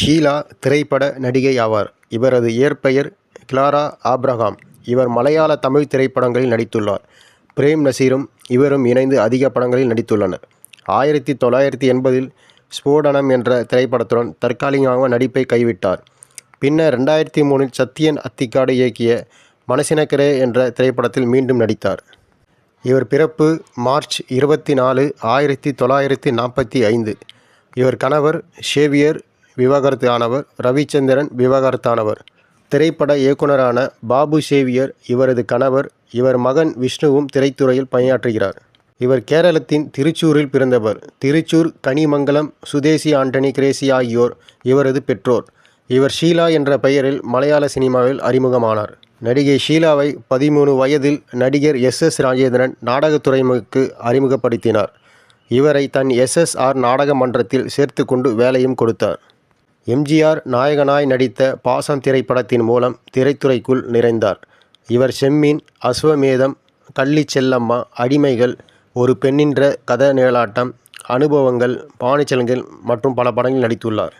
ஷீலா திரைப்பட நடிகை ஆவார். இவரது இயற்பெயர் கிளாரா ஆப்ரஹாம் இவர் மலையாள, தமிழ் திரைப்படங்களில் நடித்துள்ளார். பிரேம் நசீரும் இவரும் இணைந்து அதிக படங்களில் நடித்துள்ளனர். ஆயிரத்தி தொள்ளாயிரத்தி எண்பதில் ஸ்போடனம் என்ற திரைப்படத்துடன் தற்காலிகமாக நடிப்பை கைவிட்டார். பின்னர் ரெண்டாயிரத்தி மூணில் சத்யன் அத்திக்காடு இயக்கிய மனசினக்கரே என்ற திரைப்படத்தில் மீண்டும் நடித்தார். இவர் பிறப்பு மார்ச் இருபத்தி நாலு, ஆயிரத்தி தொள்ளாயிரத்தி நாற்பத்தி ஐந்து. இவர் கணவர் ஷேவியர் விவாகரத்து ஆனவர். ரவிச்சந்திரன் விவாகரத்தானவர். திரைப்பட இயக்குனரான பாபு சேவியர் இவரது கணவர். இவர் மகன் விஷ்ணுவும் திரைத்துறையில் பணியாற்றுகிறார். இவர் கேரளத்தின் திருச்சூரில் பிறந்தவர். திருச்சூர், கனிமங்கலம், சுதேசி ஆண்டனி கிரேசி ஆகியோர் இவரது பெற்றோர். இவர் ஷீலா என்ற பெயரில் மலையாள சினிமாவில் அறிமுகமானார். நடிகை ஷீலாவை பதிமூணு வயதில் நடிகர் எஸ். எஸ். ராஜேந்திரன் நாடகத்துறைக்கு அறிமுகப்படுத்தினார். இவரை தன் எஸ்எஸ்ஆர் நாடக மன்றத்தில் சேர்த்து கொண்டு வேலையும் கொடுத்தார். எம்ஜிஆர் நாயகனாய் நடித்த பாசம் திரைப்படத்தின் மூலம் திரைத்துறைக்குள் நிறைந்தார். இவர் செம்மீன், அஸ்வமேதம், கள்ளிச்செல்லம்மா, அடிமைகள், ஒரு பெண்ணின்ற கத நிழலாட்டம் அனுபவங்கள், பாணிச்சலங்கள் மற்றும் பல படங்களில் நடித்துள்ளார்.